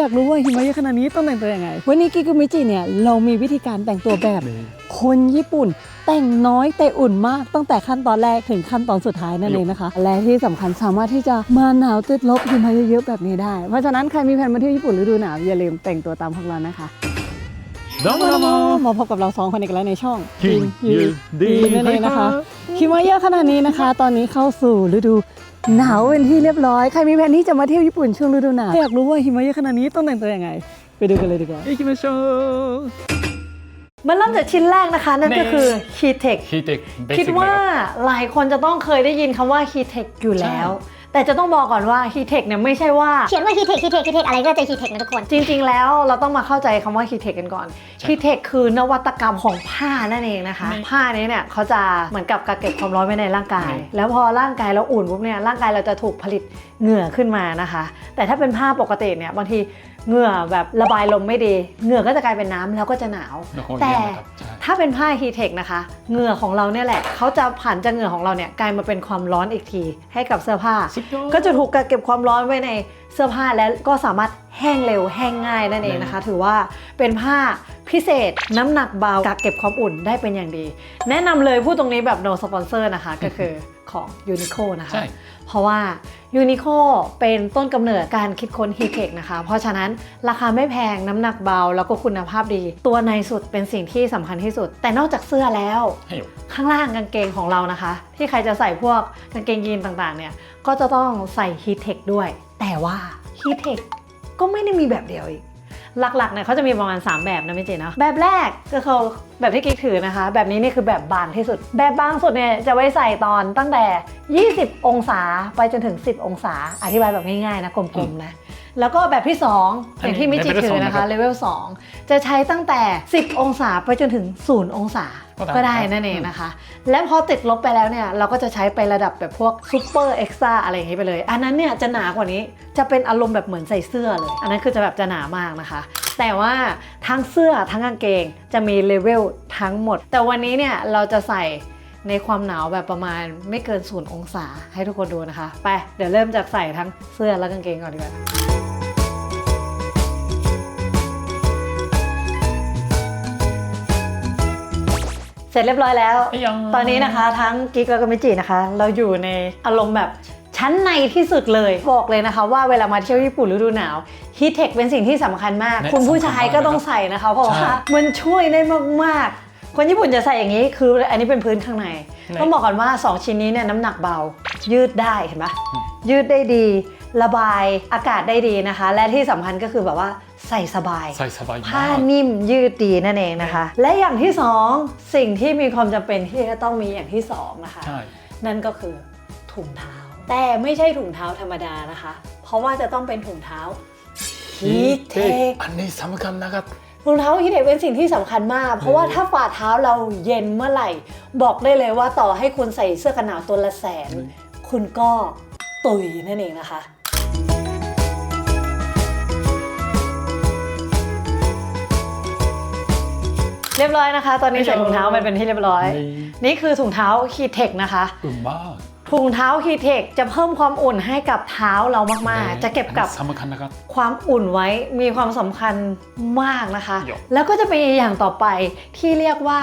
อยากรู้ว่าหิมะเยอะขนาดนี้ต้องแต่งตัวยังไง วันนี้กิกุมิจิเนี่ยเรามีวิธีการแต่งตัวแบบ คนญี่ปุ่น แต่งน้อยแต่อุ่นมากตั้งแต่ขั้นตอนแรกถึงขั้นตอนสุดท้ายนั่นเองนะคะ และที่สำคัญสามารถที่จะมาหนาวติดลบหิมะเยอะๆแบบนี้ได้ เพราะฉะนั้นใครมีแผนมาเที่ยวญี่ปุ่นฤดูหนาวอย่าลืมแต่งตัวตามพวกเรานะคะดอมดอมมาพบกับเราสองคนอีกแล้วในช่องกินยืดดีนั่นเองนะคะหิมะเยอะขนาดนี้นะคะ ตอนนี้เข้าสู่ฤดู หนาวเป็นที่เรียบร้อย ใครมีแผนที่จะมาเที่ยวญี่ปุ่นช่วงฤดูหนาวอยากรู้ว่าหิมะเยอะขนาดนี้ต้องแต่งตัวยังไง ไปดูกันเลยดีกว่าอิคิมาโชมันเริ่มจากชิ้นแรกนะคะ นั่นก็คือ Keytech ฮีเทค คิดว่าหลายคนจะต้องเคยได้ยินคำว่า Keytech อยู่แล้ว แต่จะต้องบอกก่อนว่า Keytech เนี่ยไม่ใช่ว่า เขียนว่าฮีเทคฮีเทคฮีเทคอะไรก็เจอฮีเทคนะทุกคน จริงๆ แล้วเราต้องมาเข้าใจคำว่า Keytech กันก่อน Keytech คือนวัตกรรมของผ้านั่นเองนะคะ ผ้านี้เนี่ยเขาจะเหมือนกับกักเก็บความร้อนไว้ในร่างกาย แล้วพอร่างกายเราอุ่นปุ๊บเนี่ยร่างกายเราจะถูกผลิตเหงื่อขึ้นมานะคะ แต่ถ้าเป็นผ้าปกติเนี่ยบางทีเหงื่อแบบระบายลมไม่ดี เหงื่อก็จะกลายเป็นน้ำแล้วก็จะหนาว แต่ ถ้าเป็นผ้าฮีเทคนะคะ เหงื่อของเราเนี่ยแหละเขาจะผ่านจากเหงื่อของเราเนี่ยกลายมาเป็นความร้อนอีกที ให้กับเสื้อผ้าสุดยอดก็จะถูกกักเก็บความร้อนไว้ใน เสื้อผ้าและก็สามารถแห้งเร็วแห้งง่ายนั่นเองนะคะ ถือว่าเป็นผ้าพิเศษน้ำหนักเบากักเก็บความอุ่นได้เป็นอย่างดี แนะนำเลยพูดตรงนี้แบบ no sponsor นะคะก็คือของยูนิโคนะคะ เพราะว่ายูนิโคเป็นต้นกำเนิดการคิดค้นฮีเทคนะคะ เพราะฉะนั้นราคาไม่แพงน้ำหนักเบาแล้วก็คุณภาพดี ตัวในสุดเป็นสิ่งที่สำคัญที่สุด แต่นอกจากเสื้อแล้ว ข้างล่างกางเกงของเรานะคะ ที่ใครจะใส่พวกกางเกงยีนต่างๆเนี่ยก็จะต้องใส่ฮีเทคด้วย แต่ว่าฮีเทคก็ไม่ได้มีแบบเดียวอีก หลักๆเนี่ยเขาจะมีประมาณ 3 แบบนะไม่เจนเนาะแบบแรกก็คือแบบที่กิ๊กถือนะคะ แบบนี้นี่คือแบบบางที่สุด แบบบางสุดเนี่ยจะไว้ใส่ตอนตั้งแต่ 20 องศาไปจนถึง 10 องศา อธิบายแบบง่ายๆนะกลมๆนะ แล้วก็แบบที่ 2 อย่างที่มิจิถือนะคะเลเวล2 จะใช้ตั้งแต่ 10 องศาไปจนถึง 0 องศาก็ได้นั่นเองนะคะ และพอติดลบไปแล้วเนี่ย เราก็จะใช้ไประดับแบบพวกซูเปอร์เอ็กซ์ตร้าอะไรอย่างนี้ไปเลย อันนั้นเนี่ยจะหนากว่านี้จะเป็นอารมณ์แบบเหมือนใส่เสื้อเลย อันนั้นคือจะแบบจะหนามากนะคะ แต่ว่าทั้งเสื้อทั้งกางเกงจะมีเลเวลทั้งหมด แต่วันนี้เนี่ยเราจะใส่ ในความหนาวแบบประมาณไม่เกินศูนย์องศาให้ทุกคนดูนะคะ ไป เดี๋ยวเริ่มจากใส่ทั้งเสื้อและกางเกงก่อนดีกว่าเสร็จเรียบร้อยแล้ว ตอนนี้นะคะทั้งกิ๊กแล้วก็มิจินะคะ เราอยู่ในอารมณ์แบบชั้นในที่สุดเลยบอกเลยนะคะ ว่าเวลามาเที่ยวญี่ปุ่นฤดูหนาวฮีทเทคเป็นสิ่งที่สำคัญมาก คุณผู้ชายก็ต้องใส่นะคะ เพราะว่ามันช่วยได้มากๆ คนญี่ปุ่นจะใส่อย่างนี้คืออันนี้เป็นพื้นข้างในใน ต้องบอกก่อนว่า 2 ชิ้นนี้เนี่ยน้ำหนักเบา ยืดได้เห็นปะยืดได้ดี ระบายอากาศได้ดีนะคะ และที่สำคัญก็คือแบบว่าใส่สบายใส่สบายมากผ้านิ่มยืดดีนั่นเองนะคะ และอย่างที่สองสิ่งที่มีความจำเป็นที่จะต้องมีอย่างที่สองนะคะใช่นั่นก็คือถุงเท้า แต่ไม่ใช่ถุงเท้าธรรมดานะคะ เพราะว่าจะต้องเป็นถุงเท้าฮีเทคอันนี้สำคัญนะครับ รองเท้าฮิตเทคเป็นสิ่งที่สำคัญมาก เพราะว่าถ้าฝ่าเท้าเราเย็นเมื่อไหร่ บอกได้เลยว่าต่อให้คุณใส่เสื้อกันหนาวตัวละแสน คุณก็ตุยนั่นเองนะคะเรียบร้อยนะคะ ตอนนี้ใส่ถุงเท้ามันเป็นที่เรียบร้อย นี่คือถุงเท้าคีเทคนะคะอึมมาก ถุงเท้าฮีเทคจะเพิ่มความอุ่นให้กับเท้าเรามากๆ จะเก็บกับอันนี้สำคัญนะครับความอุ่นไว้มีความสำคัญมากนะคะหยกแล้วก็จะเป็นอย่างต่อไปที่เรียกว่า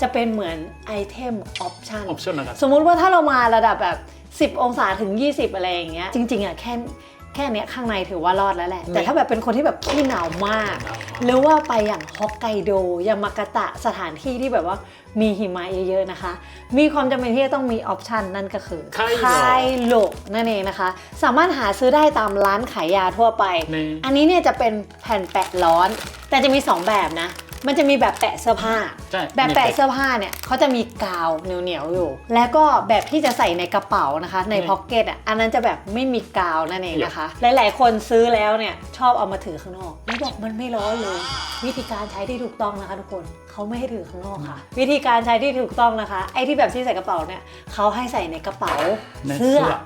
จะเป็นเหมือนไอเทมออปชั่นออปชั่นนะครับสมมุติว่าถ้าเรามาระดับแบบ 10 องศาถึง 20 อะไรอย่างเงี้ยจริงๆอะแค่ แค่เนี้ยข้างในถือว่ารอดแล้วแหละ แต่ถ้าแบบเป็นคนที่แบบขี้หนาวมากหนาวมาก หรือว่าไปอย่างฮอกไกโดยามากาตะสถานที่ที่แบบว่ามีหิมะเยอะๆนะคะ มีความจำเป็นที่จะต้องมีออปชันนั่นก็คือไคโลไคโลนั่นเองนะคะ สามารถหาซื้อได้ตามร้านขายยาทั่วไป นี่ อันนี้เนี่ยจะเป็นแผ่นแปะร้อน แต่จะมี 2 แบบนะ มันจะมีแบบแปะเสื้อผ้า ใช่แบบมีแปะแปะเสื้อผ้าเนี่ยเขาจะมีกาวเหนียวๆอยู่ แล้วก็แบบที่จะใส่ในกระเป๋านะคะ ในนี่พ็อกเก็ตอะอันนั้นจะแบบไม่มีกาวนั่นเองนะคะ หลายๆ คนซื้อแล้วเนี่ยชอบเอามาถือข้างนอกแล้วบอกมันไม่ร้อนเลย วิธีการใช้ที่ถูกต้องนะคะ ทุกคนเขาไม่ให้ถือข้างนอกค่ะ วิธีการใช้ที่ถูกต้องนะคะ ไอ้ที่แบบที่ใส่กระเป๋าเนี่ยเขาให้ใส่ในกระเป๋าในเสื้อเสื้อ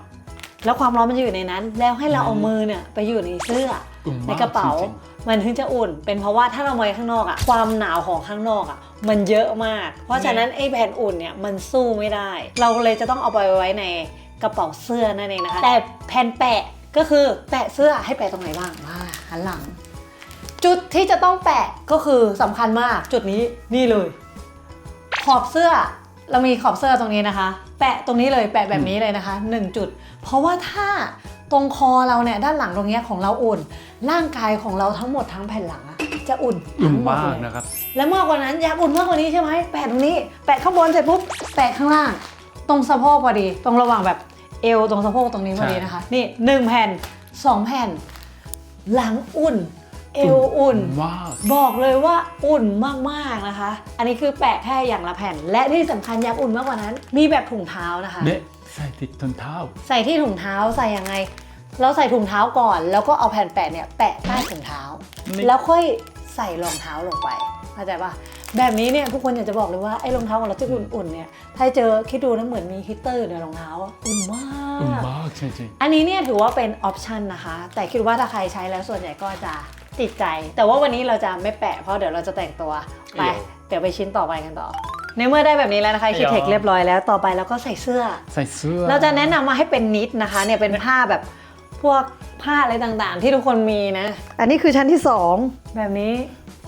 แล้วความร้อนมันจะอยู่ในนั้น แล้วให้เราเอามือเนี่ยไปอยู่ในเสื้ออุ่นมาก ในกระเป๋าจริงมันถึงจะอุ่น เป็นเพราะว่าถ้าเราไว้ข้างนอกอะความหนาวของข้างนอกอะมันเยอะมาก เพราะฉะนั้นไอ้แผ่นอุ่นเนี่ยมันสู้ไม่ได้ เราเลยจะต้องเอาไปไว้ในกระเป๋าเสื้อนั่นเองนะคะ แต่แผ่นแปะก็คือแปะเสื้อให้แปะตรงไหนบ้างอ่าหันหลัง จุดที่จะต้องแปะก็คือสำคัญมากจุดนี้นี่เลย ขอบเสื้อเรามีขอบเสื้อตรงนี้นะคะ แปะตรงนี้เลยแปะแบบนี้เลยนะคะหนึ่งจุด เพราะว่าถ้าตรงคอเราเนี่ยด้านหลังตรงเนี้ยของเราอุ่น ร่างกายของเราทั้งหมดทั้งแผ่นหลังอะจะอุ่นอุ่นทั้งหดมากเลยนะครับแล้วมากกว่านั้นอยากอุ่นมากกว่านี้ใช่ไหมแปะตรงนี้ แปะข้างบนเสร็จปุ๊บ แปะข้างล่าง ตรงสะโพกพอดี ตรงระหว่างแบบเอวตรงสะโพกตรงนี้พอดีนะคะ นี่หนึ่งแผ่นสองแผ่น หลังอุ่น เอวอุ่น มาก บอกเลยว่าอุ่นมากๆนะคะ อันนี้คือแปะแค่อย่างละแผ่น และที่สำคัญอยากอุ่นมากกว่านั้น มีแบบถุงเท้านะคะเนี่ย ใส่ติดต้นเท้า ใส่ที่ถุงเท้าใส่ยังไง เราใส่ถุงเท้าก่อน แล้วก็เอาแผ่นแปะเนี่ยแปะใต้ถุงเท้า นี่ แล้วค่อยใส่รองเท้าลงไปเข้าใจปะแบบนี้เนี่ยทุกคนอยากจะบอกเลยว่าไอ้รองเท้าของเราที่อุ่นๆเนี่ยถ้าเจอคิดดูนะเหมือนมีฮีตเตอร์อยู่ในรองเท้าอะอุ่นมาก อุ่นมากจริงอันนี้เนี่ยถือว่าเป็นออปชันนะคะ แต่คิดว่าถ้าใครใช้แล้วส่วนใหญ่ก็จะติดใจ แต่ว่าวันนี้เราจะไม่แปะเพราะเดี๋ยวเราจะแต่งตัว ไป เดี๋ยวไปชิ้นต่อไปกันต่อ ในเมื่อได้แบบนี้แล้วนะคะคิดเทคเรียบร้อยแล้วต่อไปเราก็ใส่เสื้อๆใส่เสื้อ เราจะแนะนำมาให้เป็นนิดนะคะเนี่ยเป็นผ้าแบบพวกผ้าอะไรต่างๆ ที่ทุกคนมีนะ อันนี้คือชั้นที่2แบบนี้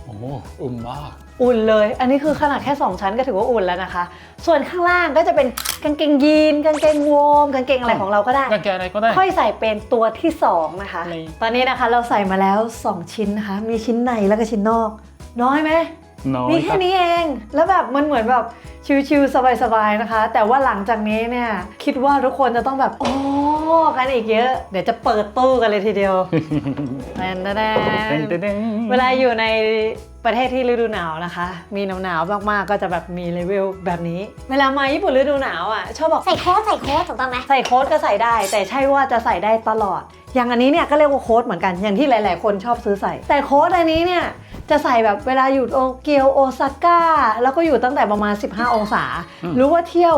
โอ้โหอุ่นมาก อุ่นเลย อันนี้คือขนาดแค่ 2 ชั้นก็ถือว่าอุ่นแล้วนะคะ ส่วนข้างล่างก็จะเป็นกางเกงยีน กางเกงวอร์มกางเกงอะไรของเราก็ได้ กางเกงอะไรก็ได้ ค่อยใส่เป็นตัวที่ 2 นะคะ นี่ ตอนนี้นะคะเราใส่มาแล้ว 2 ชิ้นนะคะ มีชิ้นในแล้วก็ชิ้นนอก น้อยไหม น้อยมีคแค่รับนี้เองแล้วแบบมันเหมือนแบบชิลๆสบายๆนะคะ แต่ว่าหลังจากนี้เนี่ยคิดว่าทุกคนจะต้องแบบโอ้กันอีกเยอะ เดี๋ยวจะเปิดตู้กันเลยทีเดียวแดนแดเต้นนเต้นเต้นเวลาอยู่ใน ประเทศที่ฤดูหนาวนะคะ มีหนาวๆมากๆ ก็จะแบบมีเลเวลแบบนี้ เวลามาญี่ปุ่นฤดูหนาวอะชอบบอกใส่โค้ทใส่โค้ทถูกต้องไหมใส่โค้ทก็ใส่ได้ แต่ใช่ว่าจะใส่ได้ตลอด อย่างอันนี้เนี่ยก็เรียกว่าโค้ทเหมือนกันอย่างที่หลาย ๆ คนชอบซื้อใส่ แต่โค้ทอันนี้เนี่ยจะใส่แบบเวลาอยู่โตเกียวโอซาก้าแล้วก็อยู่ตั้งแต่ประมาณ 15 องศาหรือว่าเที่ยว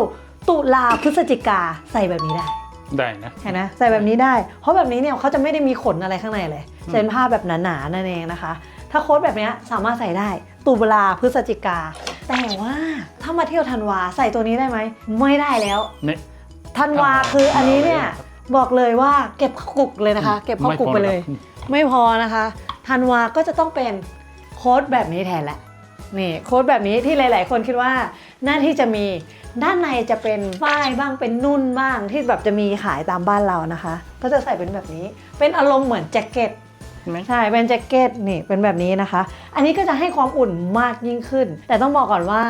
ตุลาพฤศจิกาใส่แบบนี้ได้ได้นะเห็นนะใส่แบบนี้ได้ เพราะแบบนี้เนี่ยเขาจะไม่ได้มีขนอะไรข้างในเลยอืมจะเป็นผ้าแบบหนาๆนั่นเองนะคะ ถ้าโค้ทแบบเนี้ยสามารถใส่ได้ ตุลาพฤศจิกา แต่ว่าถ้ามาเที่ยวธันวาใส่ตัวนี้ได้ไหม ไม่ได้แล้วเนี่ยธันวาคืออันนี้เนี่ยบอกเลยว่าเก็บเข้ากุกเลยนะคะ เก็บเข้ากุกไปเลย ไม่พอนะคะธันวาก็จะต้องเป็นโค้ดแบบนี้แทนแหละนี่โค้ดแบบนี้ที่หลาย ๆ คนคิดว่าหน้าที่จะมีด้านในจะเป็นฝ้ายบ้างเป็นนุ่นบ้างที่แบบจะมีขายตามบ้านเรานะคะ ก็จะใส่เป็นแบบนี้ เป็นอารมณ์เหมือนแจ็คเก็ต ไหมใช่เป็นแจ็คเก็ตนี่เป็นแบบนี้นะคะ อันนี้ก็จะให้ความอุ่นมากยิ่งขึ้น แต่ต้องบอกก่อนว่า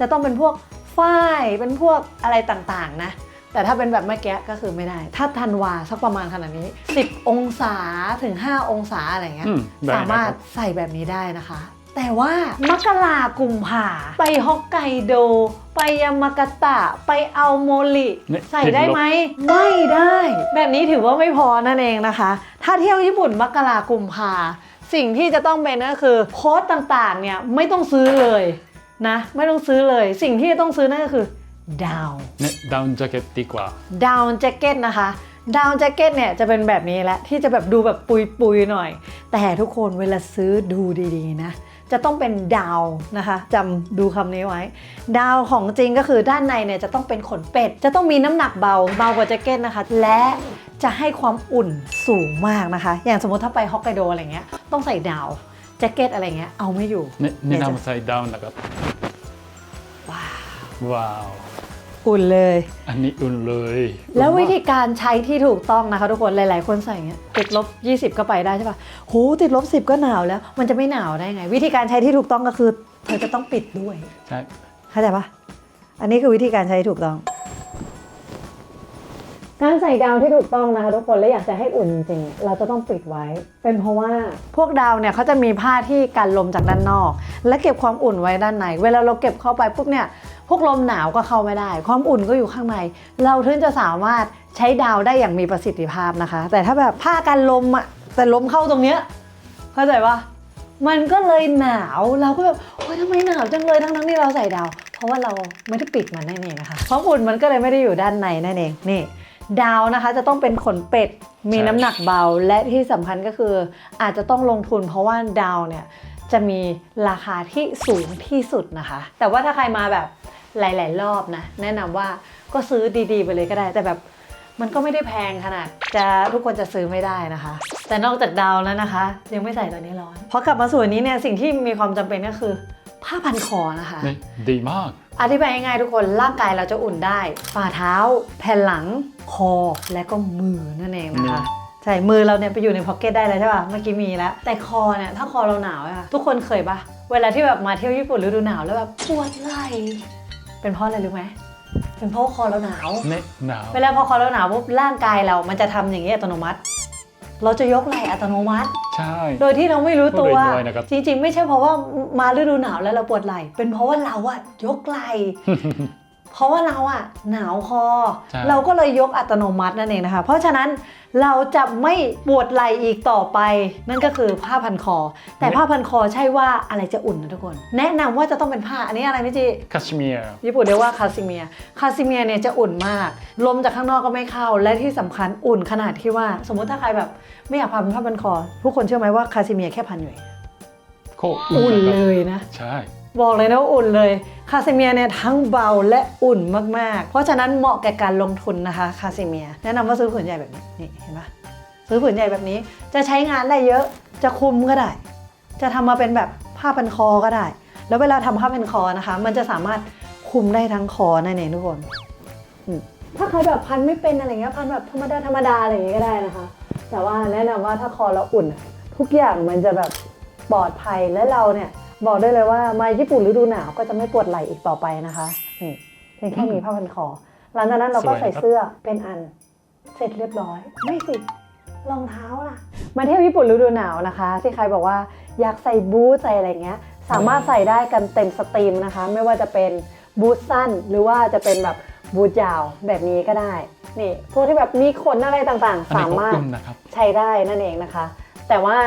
จะต้องเป็นพวกฝ้ายเป็นพวกอะไรต่างๆ นะแต่ถ้าเป็นแบบเมื่อกี้ก็คือไม่ได้ ถ้าธันวาสักประมาณขนาดนี้ 10 องศาถึง 5 องศาอะไรเงี้ยอืมได้สามารถนะครับใส่แบบนี้ได้นะคะ แต่ว่ามกรากุมภาไปฮอกไกโด ไปยามากาตะ ไปเอาโมริเนี่ยใส่ได้ไหม ไม่ได้ แบบนี้ถือว่าไม่พอนั่นเองนะคะ ถ้าเที่ยวญี่ปุ่นมกรากุมภาสิ่งที่จะต้องเป็นก็คือโค้ดต่างๆ เนี่ยไม่ต้องซื้อเลยนะ ไม่ต้องซื้อเลย สิ่งที่จะต้องซื้อนั่นก็คือดาว เนี่ยดาวน์แจ็คเก็ตดีกว่า ดาวน์แจ็คเก็ตนะคะ ดาวน์แจ็คเก็ตเนี่ยจะเป็นแบบนี้แหละที่จะแบบดูแบบปุยๆหน่อย แต่ทุกคนเวลาซื้อดูดีๆนะ จะต้องเป็นดาวนะคะจำดูคำนี้ไว้ ดาวของจริงก็คือด้านในเนี่ยจะต้องเป็นขนเป็ด จะต้องมีน้ำหนักเบาเบากว่าแจ็คเก็ตนะคะ และจะให้ความอุ่นสูงมากนะคะ อย่างสมมติถ้าไปฮอกไกโดอะไรเงี้ยต้องใส่ดาวแจ็คเก็ตอะไรเงี้ยเอาไม่อยู่เนี่ยแนะนำใส่ดาวน์นะครับว้าวว้าว อุ่นเลย อันนี้อุ่นเลยแล้ววิธีการใช้ที่ถูกต้องนะคะทุกคนหลาย ๆ คนใส่เงี้ยติดลบ 20 ก็ไปได้ใช่ปะโหติดลบ 10 ก็หนาวแล้ว มันจะไม่หนาวได้ไง วิธีการใช้ที่ถูกต้องก็คือ เธอจะต้องปิดด้วย ใช่เข้าใจปะอันนี้คือวิธีการใช้ที่ถูกต้อง การใส่ดาวที่ถูกต้องนะคะทุกคนและอยากจะให้อุ่นจริงๆเราจะต้องปิดไว้ เป็นเพราะว่าพวกดาวเนี่ยเขาจะมีผ้าที่กันลมจากด้านนอก และเก็บความอุ่นไว้ด้านใน เวลาเราเก็บเข้าไปปุ๊บเนี่ยพวกลมหนาวก็เข้าไม่ได้ ความอุ่นก็อยู่ข้างใน เราถึงจะสามารถใช้ดาวได้อย่างมีประสิทธิภาพนะคะ แต่ถ้าแบบผ้ากันลมอะแต่ลมเข้าตรงเนี้ยเข้าใจปะมันก็เลยหนาวเราก็แบบโอ๊ยทำไมหนาวจังเลยทั้งทั้งๆที่เราใส่ดาว เพราะว่าเราไม่ได้ปิดมันนั่นเองนะคะความอุ่นมันก็เลยไม่ได้อยู่ด้านในนั่นเองนี่ ดาวนะคะจะต้องเป็นขนเป็ดมีน้ำหนักเบาและที่สำคัญก็คืออาจจะต้องลงทุนเพราะว่าดาวเนี่ยจะมีราคาที่สูงที่สุดนะคะ แต่ว่าถ้าใครมาแบบหลาย ๆ รอบนะ แนะนำว่าก็ซื้อดี ๆ ไปเลยก็ได้ แต่แบบมันก็ไม่ได้แพงขนาดจะทุกคนจะซื้อไม่ได้นะคะ แต่นอกจากดาวแล้วนะคะ ยังไม่ใส่ตอนนี้ร้อนพอกลับมาส่วนนี้เนี่ยสิ่งที่มีความจำเป็นก็คือ ผ้าพันคอนะคะ、ดีมาก อธิบายง่ายๆทุกคนร่างกายเราจะอุ่นได้ ฝ่าเท้า แผ่นหลัง คอ และก็มือนั่นเองนะคะ ใช่ มือเราเนี่ยไปอยู่ในพ็อกเก็ตได้เลยใช่ป่ะ เมื่อกี้มีแล้ว แต่คอเนี่ยถ้าคอเราหนาวอะทุกคนเคยปะเวลาที่แบบมาเที่ยวญี่ปุ่นฤดูหนาวแล้วแบบปวดไหล่เป็นเพราะอะไรรู้ไหมเป็นเพราะว่าคอเราหนาวね、หนาว เวลาพอคอเราหนาวปุ๊บร่างกายเรา มันจะทำอย่างนี้อัตโนมัติ เราจะยกไหล่อัตโนมัติ ใช่ โดยที่เราไม่รู้ตัวไม่รู้ด้วยนะครับ จริงๆ ไม่ใช่เพราะว่ามาฤดูหนาวแล้วเราปวดไหล่ เป็นเพราะว่าเราอะยกไหล่เพ ราะว่าเราอะหนาวคอ ใช่ เราก็เลยยกอัตโนมัตินั่นเองนะคะ เพราะฉะนั้นเราจะไม่ปวดไหล่อีกต่อไป นั่นก็คือผ้าพันคอ แต่ผ้าพันคอใช่ว่าอะไรจะอุ่นนะทุกคน แนะนำว่าจะต้องเป็นผ้าอันนี้อะไรไม่จี คาชเมียร์ ญี่ปุ่นเรียกว่าคาซิเมียคาซิเมียเนี่ยจะอุ่นมาก ลมจากข้างนอกก็ไม่เข้า และที่สำคัญอุ่นขนาดที่ว่า สมมุติถ้าใครแบบไม่อยากพันผ้าพันคอ ทุกคนเชื่อไหมว่าคาซิเมียแค่พันอยู่เองโคอุ่นนะคเลรับยนะ ใช่ บอกเลยนะว่าอุ่นเลย คาซิเมียเนี่ยทั้งเบาและอุ่นมาก ๆ เพราะฉะนั้นเหมาะแก่การลงทุนนะคะ คาซิเมีย แนะนำว่าซื้อผืนใหญ่แบบนี้นี่เห็นปะซื้อผืนใหญ่แบบนี้จะใช้งานได้เยอะจะคุมก็ได้ จะทำมาเป็นแบบผ้าพันคอก็ได้ แล้วเวลาทำผ้าพันคอนะคะ มันจะสามารถคุมได้ทั้งคอนั่นเองทุกคนถ้าใครแบบพันไม่เป็นอะไรเงี้ยพันแบบธรรมดาธรรมดาอะไรอย่างเงี้ยก็ได้นะคะ แต่ว่าแนะนำว่าถ้าคอเราอุ่น ทุกอย่างมันจะแบบปลอดภัยและเราเนี่ย บอกได้เลยว่ามาญี่ปุ่นฤดูหนาวก็จะไม่ปวดไหล่อีกต่อไปนะคะนี่เพียงแค่มีผ้าพันคอหลังจากนั้นเราก็สวยใส่ครับเสื้อเป็นอันเสร็จเรียบร้อย ไม่สิรองเท้าล่ะ มาเที่ยวญี่ปุ่นฤดูหนาวนะคะ ที่ใครบอกว่าอยากใส่บูทใส่อะไรเงี้ย สามารถใส่ได้กันเต็มสตรีมนะคะ ไม่ว่าจะเป็นบูทสั้น หรือว่าจะเป็นแบบบูทยาวแบบนี้ก็ได้ นี่พวกที่แบบมีขนอะไรต่างอันๆนี้สาก็มารถอุ่นนะครับใช้ได้นั่นเองนะคะ แต่ว่า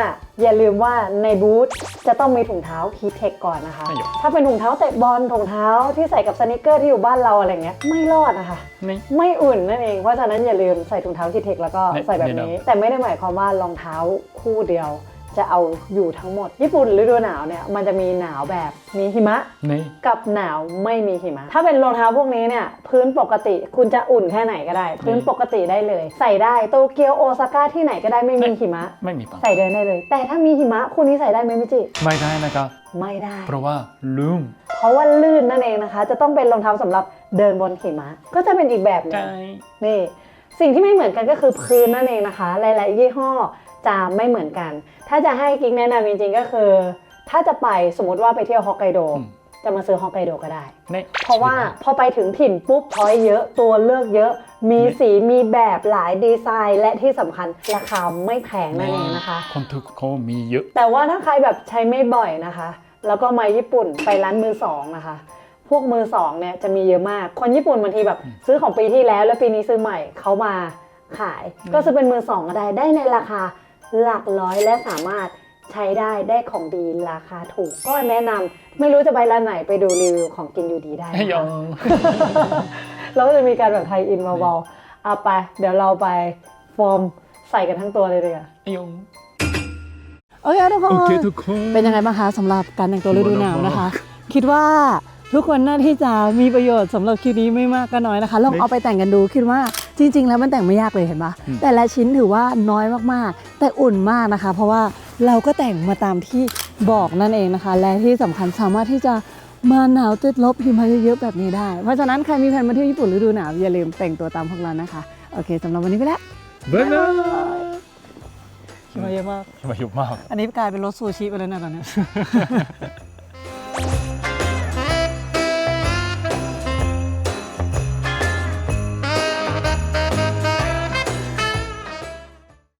อย่าลืมว่าในบูธจะต้องมีถุงเท้าฮีทเทคก่อนนะคะใช่หรอถ้าเป็นถุงเท้าเตะบอลถุงเท้าที่ใส่กับสนิเกอร์ที่อยู่บ้านเราอะไรเงี้ยไม่รอดนะคะนี่ไม่อุ่นนั่นเอง เพราะฉะนั้นอย่าลืมใส่ถุงเท้าฮีทเทคแล้วก็แน่ใส่แบบแน่นอนี้นแต่ไม่ได้หมายความว่ารองเท้าคู่เดียว จะเอาอยู่ทั้งหมด ญี่ปุ่นฤดูหนาวเนี่ยมันจะมีหนาวแบบมีหิมะ นี่ กับหนาวไม่มีหิมะ ถ้าเป็นรองเท้าพวกนี้เนี่ยพื้นปกติคุณจะอุ่นแค่ไหนก็ได้ พื้นปกติได้เลย ใส่ได้โตเกียวโอซาก้าที่ไหนก็ได้ไม่มีหิมะ ไม่มีปังใส่เดินได้เลย แต่ถ้ามีหิมะคู่นี้ใส่ได้ไหมมิจิ ไม่ได้นะครับ ไม่ได้ เพราะว่าลืม เพราะว่าลื่นนั่นเองนะคะ จะต้องเป็นรองเท้าสำหรับเดินบนหิมะก็จะเป็นอีกแบบหนึงนี่ สิ่งที่ไม่เหมือนกันก็คือพื้นนั่นเองนะคะ หลาย ๆ ยี่ห้อ จะไม่เหมือนกัน ถ้าจะให้กิ๊กแนะนำจริงๆก็คือ ถ้าจะไปสมมติว่าไปเที่ยวฮอกไกโดอืมจะมาซื้อฮอกไกโดก็ได้นี่เพราะว่าพอไปถึงถิ่นปุ๊บช้อยเยอะตัวเลือกเยอะ มีสีมีแบบหลายดีไซน์ และที่สำคัญราคาไม่แพงนั่นเองนะคะ คนทุกคนมีเยอะ แต่ว่าถ้าใครแบบใช้ไม่บ่อยนะคะ แล้วก็มาญี่ปุ่นไปร้านมือสองนะคะ พวกมือสองเนี่ยจะมีเยอะมาก คนญี่ปุ่นบางทีแบบซื้อของปีที่แล้วแล้วปีนี้ซื้อใหม่เขามาขาย ก็จะเป็นมือสองก็ได้ได้ในราคา หลักร้อยและสามารถใช้ได้ได้ของดีราคาถูกก็แนะนำไม่รู้จะไปร้านไหนไปดูรีวิวของกินอยู่ดีได้นะคะยองเราก็จะมีการแบบไทยอินเบาๆเอาไป เดี๋ยวเราไปฟอร์มใส่กันทั้งตัวเลยเลยอะยองโอเคทุกคน โอเคทุกคน เป็นยังไงบ้างคะสำหรับการแต่งตัวฤดูหนาวนะคะ คิดว่า ทุกคนน่าที่จะมีประโยชน์สำหรับคลิปนี้ไม่มากก็น้อยนะคะลองเอาไปแต่งกันดูคิดว่าจริง ๆ แล้วมันแต่งไม่ยากเลยเห็นปะแต่ละชิ้นถือว่าน้อยมากๆ แต่อุ่นมากนะคะ เพราะว่าเราก็แต่งมาตามที่บอกนั่นเองนะคะ และที่สำคัญสามารถที่จะมาหนาวติดลบหิมะเยอะๆแบบนี้ได้ เพราะฉะนั้นใครมีแผนมาเที่ยวญี่ปุ่นฤดูหนาวอย่าลืมแต่งตัวตามพวกเรานะคะ โอเคสำหรับวันนี้ไปแล้วบ๊ายบายหิมะเยอะมากมาอยู่มาก อันนี้กลายเป็นรถซูชิไปแล้วนะตอนนี้